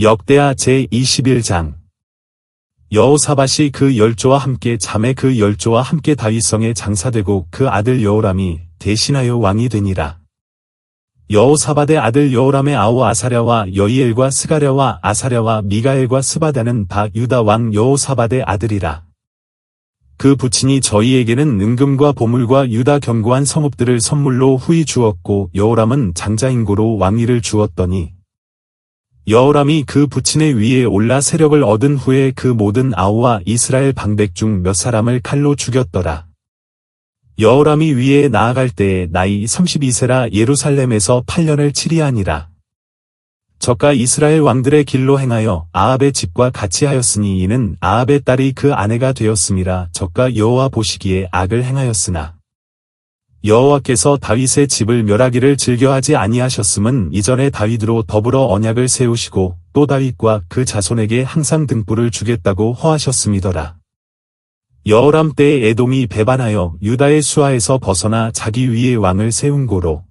역대하 제21장 여호사밧이 그 열조와 함께 자매 그 열조와 함께 다윗성에 장사되고 그 아들 여호람이 대신하여 왕이 되니라. 여호사밧의 아들 여호람의 아우 아사랴와 여이엘과 스가랴와 아사랴와 미가엘과 스바다는 다 유다 왕 여호사밧의 아들이라. 그 부친이 저희에게는 은금과 보물과 유다 견고한 성읍들을 선물로 후히 주었고 여호람은 장자인고로 왕위를 주었더니 여호람이 그 부친의 위에 올라 세력을 얻은 후에 그 모든 아우와 이스라엘 방백 중 몇 사람을 칼로 죽였더라. 여호람이 위에 나아갈 때에 나이 32세라 예루살렘에서 8년을 치리하니라. 저가 이스라엘 왕들의 길로 행하여 아합의 집과 같이 하였으니 이는 아합의 딸이 그 아내가 되었음이라 저가 여호와 보시기에 악을 행하였으나 여호와께서 다윗의 집을 멸하기를 즐겨하지 아니하셨음은 이전에 다윗으로 더불어 언약을 세우시고 또 다윗과 그 자손에게 항상 등불을 주겠다고 허하셨음이더라. 여호람 때에 에돔이 배반하여 유다의 수하에서 벗어나 자기 위에 왕을 세운 고로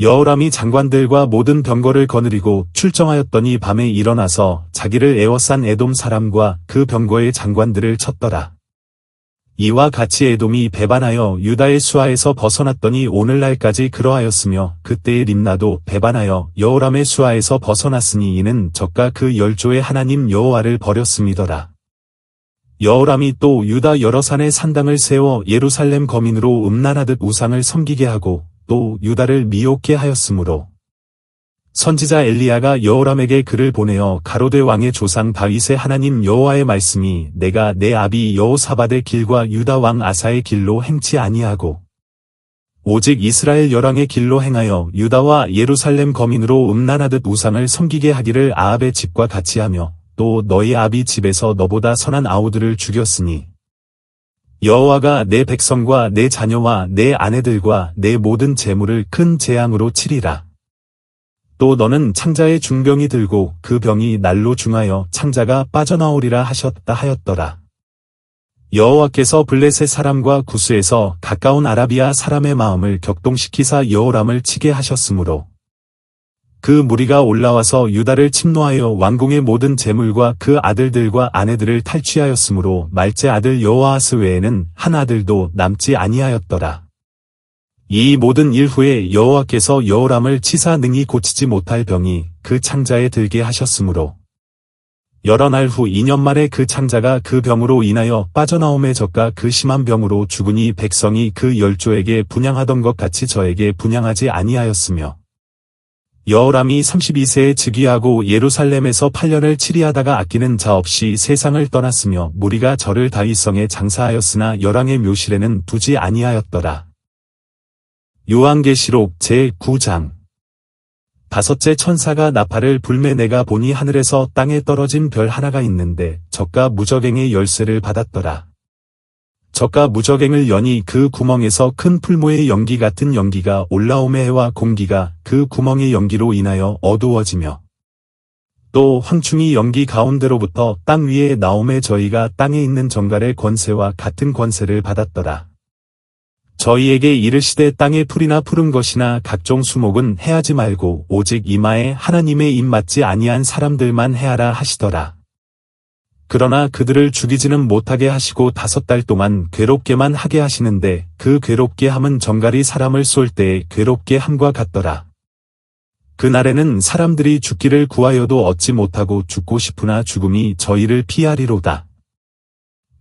여호람이 장관들과 모든 병거를 거느리고 출정하였더니 밤에 일어나서 자기를 애워싼 에돔 사람과 그 병거의 장관들을 쳤더라. 이와 같이 에돔이 배반하여 유다의 수하에서 벗어났더니 오늘날까지 그러하였으며 그때의 림나도 배반하여 여호람의 수하에서 벗어났으니 이는 적과 그 열조의 하나님 여호와를 버렸음이더라. 여호람이 또 유다 여러 산에 산당을 세워 예루살렘 거민으로 음란하듯 우상을 섬기게 하고 또 유다를 미혹게 하였으므로 선지자 엘리야가 여호람에게 글을 보내어 가로대 왕의 조상 다윗의 하나님 여호와의 말씀이 내가 내 아비 여호사밧의 길과 유다 왕 아사의 길로 행치 아니하고 오직 이스라엘 열왕의 길로 행하여 유다와 예루살렘 거민으로 음란하듯 우상을 섬기게 하기를 아합의 집과 같이 하며 또 너희 아비 집에서 너보다 선한 아우들을 죽였으니 여호와가 내 백성과 내 자녀와 내 아내들과 내 모든 재물을 큰 재앙으로 치리라. 또 너는 창자의 중병이 들고 그 병이 날로 중하여 창자가 빠져나오리라 하셨다 하였더라. 여호와께서 블레셋 사람과 구스에서 가까운 아라비아 사람의 마음을 격동시키사 여호람을 치게 하셨으므로 그 무리가 올라와서 유다를 침노하여 왕궁의 모든 재물과 그 아들들과 아내들을 탈취하였으므로 말제 아들 여호아스 외에는 한 아들도 남지 아니하였더라. 이 모든 일 후에 여호와께서 여호람을 치사 능히 고치지 못할 병이 그 창자에 들게 하셨으므로 여러 날 후 2년 만에 그 창자가 그 병으로 인하여 빠져나옴에 적가 그 심한 병으로 죽으니 백성이 그 열조에게 분양하던 것 같이 저에게 분양하지 아니하였으며 여호람이 32세에 즉위하고 예루살렘에서 8년을 치리하다가 아끼는 자 없이 세상을 떠났으며 무리가 저를 다윗성에 장사하였으나 열왕의 묘실에는 두지 아니하였더라. 요한계시록 제9장 다섯째 천사가 나팔을 불매 내가 보니 하늘에서 땅에 떨어진 별 하나가 있는데 적가 무적행의 열쇠를 받았더라. 적가 무적행을 여니 그 구멍에서 큰 풀모의 연기 같은 연기가 올라오매 해와 공기가 그 구멍의 연기로 인하여 어두워지며 또 황충이 연기 가운데로부터 땅 위에 나오매 저희가 땅에 있는 정갈의 권세와 같은 권세를 받았더라. 저희에게 이르시되 땅의 풀이나 푸른 것이나 각종 수목은 해하지 말고 오직 이마에 하나님의 입 맞지 아니한 사람들만 해하라 하시더라. 그러나 그들을 죽이지는 못하게 하시고 다섯 달 동안 괴롭게만 하게 하시는데 그 괴롭게 함은 정갈이 사람을 쏠 때에 괴롭게 함과 같더라. 그날에는 사람들이 죽기를 구하여도 얻지 못하고 죽고 싶으나 죽음이 저희를 피하리로다.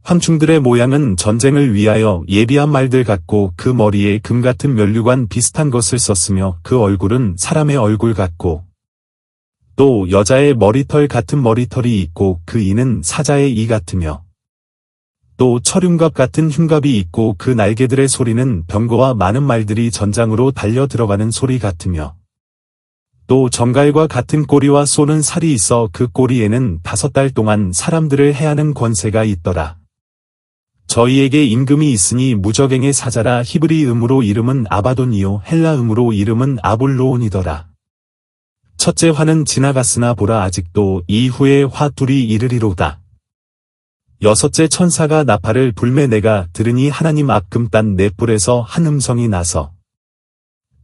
황충들의 모양은 전쟁을 위하여 예비한 말들 같고 그 머리에 금 같은 면류관 비슷한 것을 썼으며 그 얼굴은 사람의 얼굴 같고 또 여자의 머리털 같은 머리털이 있고 그 이는 사자의 이 같으며 또 철흉갑 같은 흉갑이 있고 그 날개들의 소리는 병거와 많은 말들이 전장으로 달려 들어가는 소리 같으며 또 정갈과 같은 꼬리와 쏘는 살이 있어 그 꼬리에는 다섯 달 동안 사람들을 해하는 권세가 있더라. 저희에게 임금이 있으니 무적행의 사자라 히브리 음으로 이름은 아바돈이요 헬라 음으로 이름은 아볼로온이더라. 첫째 화는 지나갔으나 보라 아직도 이후에 화 둘이 이르리로다. 여섯째 천사가 나팔을 불매 내가 들으니 하나님 앞금 딴 넷불에서 한 음성이 나서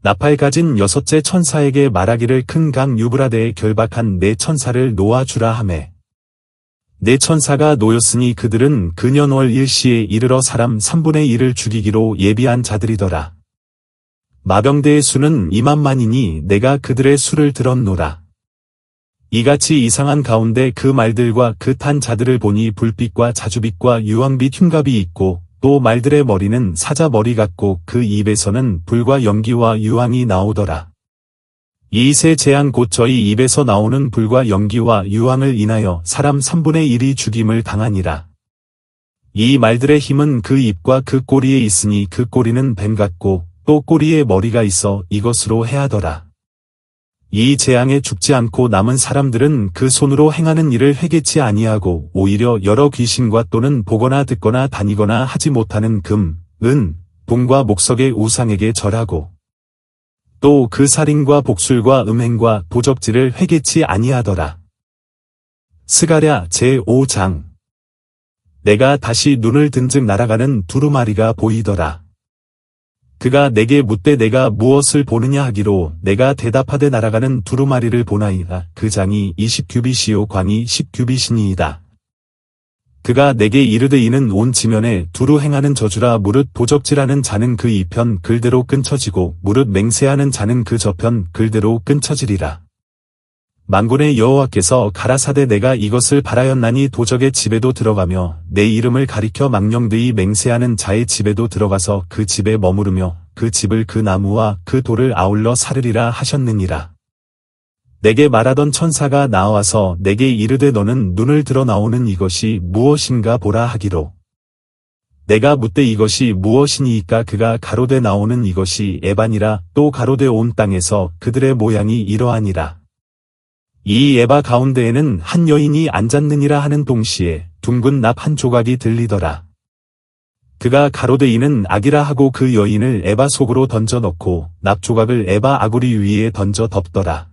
나팔 가진 여섯째 천사에게 말하기를 큰 강 유브라데에 결박한 네 천사를 놓아주라 하매 네 천사가 놓였으니 그들은 그년월 일시에 이르러 사람 3분의 1을 죽이기로 예비한 자들이더라. 마병대의 수는 2만만이니 내가 그들의 수를 들었노라. 이같이 이상한 가운데 그 말들과 그 탄 자들을 보니 불빛과 자주빛과 유황빛 흉갑이 있고 또 말들의 머리는 사자 머리 같고 그 입에서는 불과 연기와 유황이 나오더라. 이 세 재앙 곧 저희 입에서 나오는 불과 연기와 유황을 인하여 사람 3분의 1이 죽임을 당하니라. 이 말들의 힘은 그 입과 그 꼬리에 있으니 그 꼬리는 뱀 같고 또 꼬리에 머리가 있어 이것으로 해하더라. 이 재앙에 죽지 않고 남은 사람들은 그 손으로 행하는 일을 회개치 아니하고 오히려 여러 귀신과 또는 보거나 듣거나 다니거나 하지 못하는 금, 은, 동과 목석의 우상에게 절하고 또 그 살인과 복술과 음행과 도적질을 회개치 아니하더라. 스가랴 제5장 내가 다시 눈을 든즉 날아가는 두루마리가 보이더라. 그가 내게 묻되 내가 무엇을 보느냐 하기로 내가 대답하되 날아가는 두루마리를 보나이다. 그 장이 20규빗이요 광이 10규빗이니이다. 그가 내게 이르되 이는 온 지면에 두루 행하는 저주라 무릇 도적질하는 자는 그 이편 글대로 끊쳐지고 무릇 맹세하는 자는 그 저편 글대로 끊쳐지리라. 만군의 여호와께서 가라사대 내가 이것을 바라였나니 도적의 집에도 들어가며 내 이름을 가리켜 망령되이 맹세하는 자의 집에도 들어가서 그 집에 머무르며 그 집을 그 나무와 그 돌을 아울러 사르리라 하셨느니라. 내게 말하던 천사가 나와서 내게 이르되 너는 눈을 들어 나오는 이것이 무엇인가 보라 하기로. 내가 묻되 이것이 무엇이니이까 그가 가로되 나오는 이것이 에반이라 또 가로되 온 땅에서 그들의 모양이 이러하니라. 이 에바 가운데에는 한 여인이 앉았느니라 하는 동시에 둥근 납 한 조각이 들리더라. 그가 가로되 이는 악이라 하고 그 여인을 에바 속으로 던져 넣고 납 조각을 에바 아구리 위에 던져 덮더라.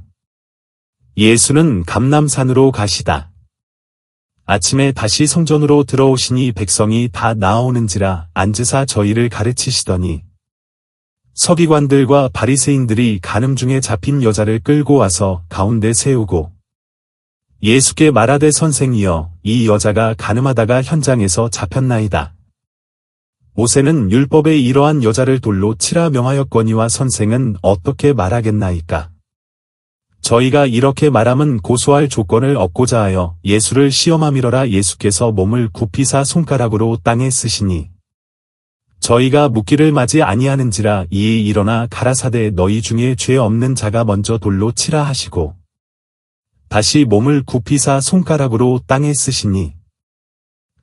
예수는 감남산으로 가시다. 아침에 다시 성전으로 들어오시니 백성이 다 나오는지라 앉으사 저희를 가르치시더니 서기관들과 바리새인들이 가늠 중에 잡힌 여자를 끌고 와서 가운데 세우고 예수께 말하되 선생이여 이 여자가 가늠하다가 현장에서 잡혔나이다. 모세는 율법에 이러한 여자를 돌로 치라 명하였거니와 선생은 어떻게 말하겠나이까? 저희가 이렇게 말함은 고소할 조건을 얻고자 하여 예수를 시험함이러라 예수께서 몸을 굽히사 손가락으로 땅에 쓰시니 저희가 묻기를 맞이 아니하는지라 이에 일어나 가라사대 너희 중에 죄 없는 자가 먼저 돌로 치라 하시고 다시 몸을 굽히사 손가락으로 땅에 쓰시니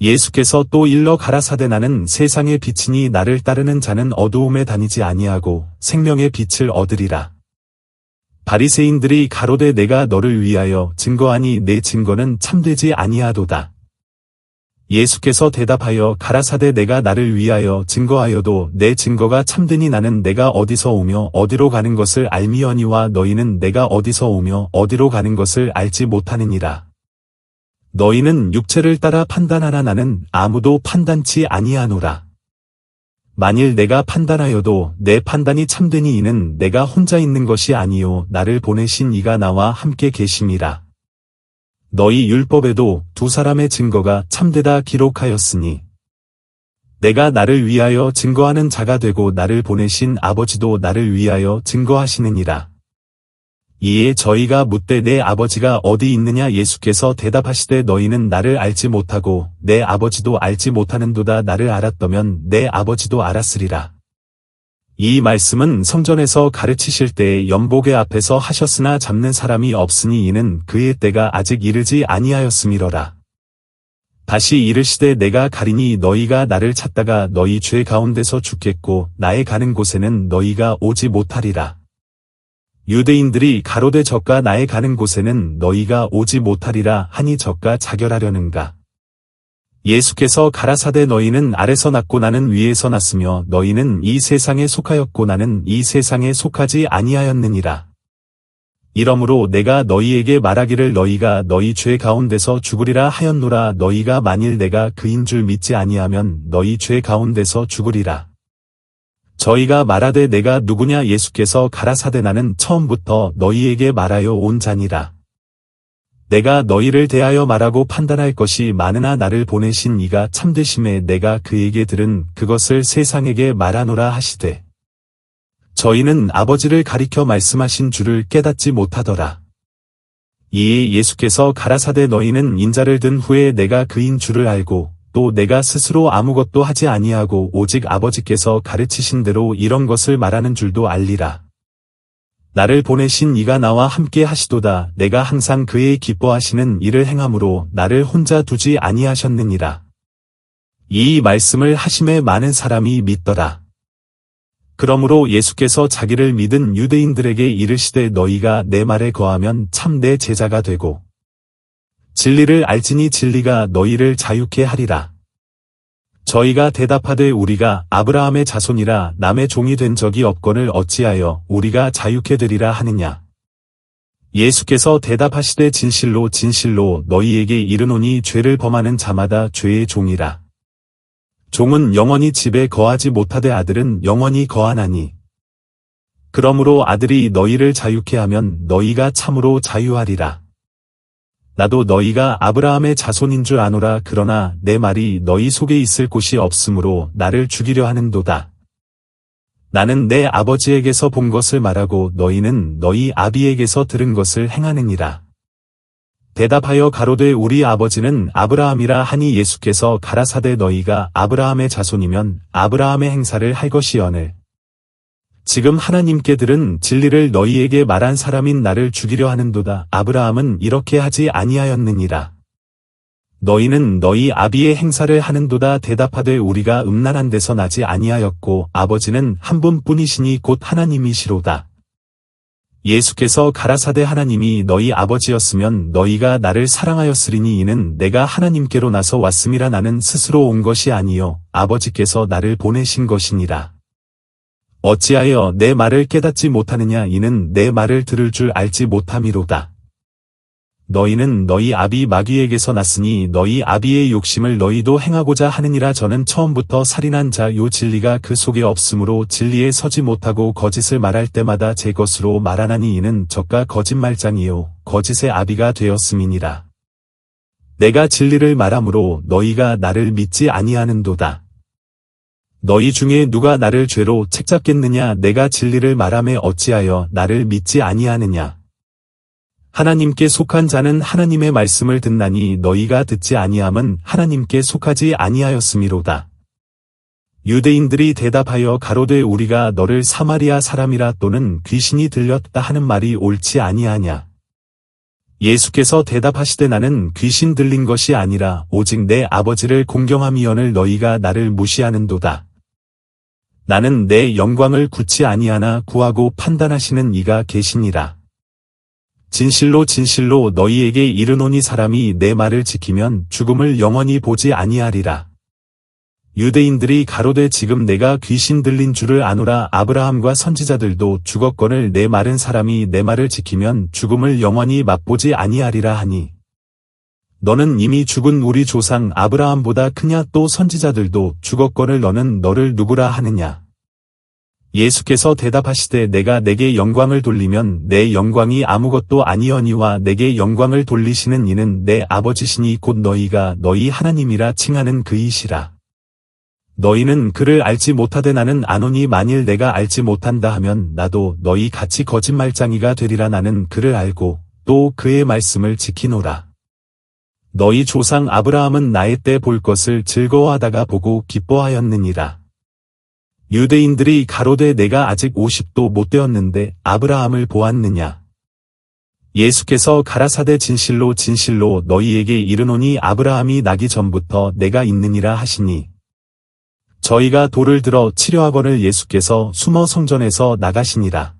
예수께서 또 일러 가라사대 나는 세상의 빛이니 나를 따르는 자는 어두움에 다니지 아니하고 생명의 빛을 얻으리라. 바리새인들이 가로되 내가 너를 위하여 증거하니 내 증거는 참되지 아니하도다. 예수께서 대답하여 가라사대 내가 나를 위하여 증거하여도 내 증거가 참되니 나는 내가 어디서 오며 어디로 가는 것을 알미언니와 너희는 내가 어디서 오며 어디로 가는 것을 알지 못하느니라. 너희는 육체를 따라 판단하나 나는 아무도 판단치 아니하노라. 만일 내가 판단하여도 내 판단이 참되니 이는 내가 혼자 있는 것이 아니요 나를 보내신 이가 나와 함께 계심이라. 너희 율법에도 두 사람의 증거가 참되다 기록하였으니 내가 나를 위하여 증거하는 자가 되고 나를 보내신 아버지도 나를 위하여 증거하시느니라. 이에 저희가 묻되 내 아버지가 어디 있느냐 예수께서 대답하시되 너희는 나를 알지 못하고 내 아버지도 알지 못하는도다 나를 알았더면 내 아버지도 알았으리라. 이 말씀은 성전에서 가르치실 때 연복의 앞에서 하셨으나 잡는 사람이 없으니 이는 그의 때가 아직 이르지 아니하였음이러라. 다시 이르시되 내가 가리니 너희가 나를 찾다가 너희 죄 가운데서 죽겠고 나의 가는 곳에는 너희가 오지 못하리라. 유대인들이 가로되 적가 나의 가는 곳에는 너희가 오지 못하리라 하니 적가 자결하려는가. 예수께서 가라사대 너희는 아래서 났고 나는 위에서 났으며 너희는 이 세상에 속하였고 나는 이 세상에 속하지 아니하였느니라. 이러므로 내가 너희에게 말하기를 너희가 너희 죄 가운데서 죽으리라 하였노라 너희가 만일 내가 그인 줄 믿지 아니하면 너희 죄 가운데서 죽으리라. 저희가 말하되 내가 누구냐 예수께서 가라사대 나는 처음부터 너희에게 말하여 온 자니라. 내가 너희를 대하여 말하고 판단할 것이 많으나 나를 보내신 이가 참되심에 내가 그에게 들은 그것을 세상에게 말하노라 하시되. 저희는 아버지를 가리켜 말씀하신 줄을 깨닫지 못하더라. 이에 예수께서 가라사대 너희는 인자를 든 후에 내가 그인 줄을 알고 또 내가 스스로 아무것도 하지 아니하고 오직 아버지께서 가르치신 대로 이런 것을 말하는 줄도 알리라. 나를 보내신 이가 나와 함께 하시도다 내가 항상 그의 기뻐하시는 일을 행함으로 나를 혼자 두지 아니하셨느니라. 이 말씀을 하심에 많은 사람이 믿더라. 그러므로 예수께서 자기를 믿은 유대인들에게 이르시되 너희가 내 말에 거하면 참 내 제자가 되고 진리를 알지니 진리가 너희를 자유케 하리라. 저희가 대답하되 우리가 아브라함의 자손이라 남의 종이 된 적이 없거늘 어찌하여 우리가 자유케 되리라 하느냐. 예수께서 대답하시되 진실로 진실로 너희에게 이르노니 죄를 범하는 자마다 죄의 종이라. 종은 영원히 집에 거하지 못하되 아들은 영원히 거하나니. 그러므로 아들이 너희를 자유케 하면 너희가 참으로 자유하리라. 나도 너희가 아브라함의 자손인 줄 아노라 그러나 내 말이 너희 속에 있을 곳이 없으므로 나를 죽이려 하는도다. 나는 내 아버지에게서 본 것을 말하고 너희는 너희 아비에게서 들은 것을 행하느니라. 대답하여 가로되 우리 아버지는 아브라함이라 하니 예수께서 가라사대 너희가 아브라함의 자손이면 아브라함의 행사를 할 것이여늘. 지금 하나님께 들은 진리를 너희에게 말한 사람인 나를 죽이려 하는도다. 아브라함은 이렇게 하지 아니하였느니라. 너희는 너희 아비의 행사를 하는도다 대답하되 우리가 음란한 데서 나지 아니하였고 아버지는 한 분뿐이시니 곧 하나님이시로다. 예수께서 가라사대 하나님이 너희 아버지였으면 너희가 나를 사랑하였으리니 이는 내가 하나님께로 나서 왔음이라 나는 스스로 온 것이 아니요 아버지께서 나를 보내신 것이니라. 어찌하여 내 말을 깨닫지 못하느냐 이는 내 말을 들을 줄 알지 못함이로다. 너희는 너희 아비 마귀에게서 났으니 너희 아비의 욕심을 너희도 행하고자 하느니라 저는 처음부터 살인한 자 요 진리가 그 속에 없으므로 진리에 서지 못하고 거짓을 말할 때마다 제 것으로 말하나니 이는 저가 거짓말장이요 거짓의 아비가 되었음이니라. 내가 진리를 말하므로 너희가 나를 믿지 아니하는도다. 너희 중에 누가 나를 죄로 책잡겠느냐 내가 진리를 말함에 어찌하여 나를 믿지 아니하느냐. 하나님께 속한 자는 하나님의 말씀을 듣나니 너희가 듣지 아니함은 하나님께 속하지 아니하였음이로다. 유대인들이 대답하여 가로되 우리가 너를 사마리아 사람이라 또는 귀신이 들렸다 하는 말이 옳지 아니하냐. 예수께서 대답하시되 나는 귀신 들린 것이 아니라 오직 내 아버지를 공경함이언을 너희가 나를 무시하는도다. 나는 내 영광을 굳지 아니하나 구하고 판단하시는 이가 계시니라. 진실로 진실로 너희에게 이르노니 사람이 내 말을 지키면 죽음을 영원히 보지 아니하리라. 유대인들이 가로되 지금 내가 귀신 들린 줄을 아노라 아브라함과 선지자들도 죽었거늘 내 말은 사람이 내 말을 지키면 죽음을 영원히 맛보지 아니하리라 하니. 너는 이미 죽은 우리 조상 아브라함보다 크냐 또 선지자들도 죽었거늘 너는 너를 누구라 하느냐. 예수께서 대답하시되 내가 내게 영광을 돌리면 내 영광이 아무것도 아니어니와 내게 영광을 돌리시는 이는 내 아버지시니 곧 너희가 너희 하나님이라 칭하는 그이시라. 너희는 그를 알지 못하되 나는 아노니 만일 내가 알지 못한다 하면 나도 너희 같이 거짓말장이가 되리라 나는 그를 알고 또 그의 말씀을 지키노라. 너희 조상 아브라함은 나의 때 볼 것을 즐거워하다가 보고 기뻐하였느니라. 유대인들이 가로되 내가 아직 50도 못 되었는데 아브라함을 보았느냐. 예수께서 가라사대 진실로 진실로 너희에게 이르노니 아브라함이 나기 전부터 내가 있느니라 하시니. 저희가 돌을 들어 치료하거늘 예수께서 숨어 성전에서 나가시니라.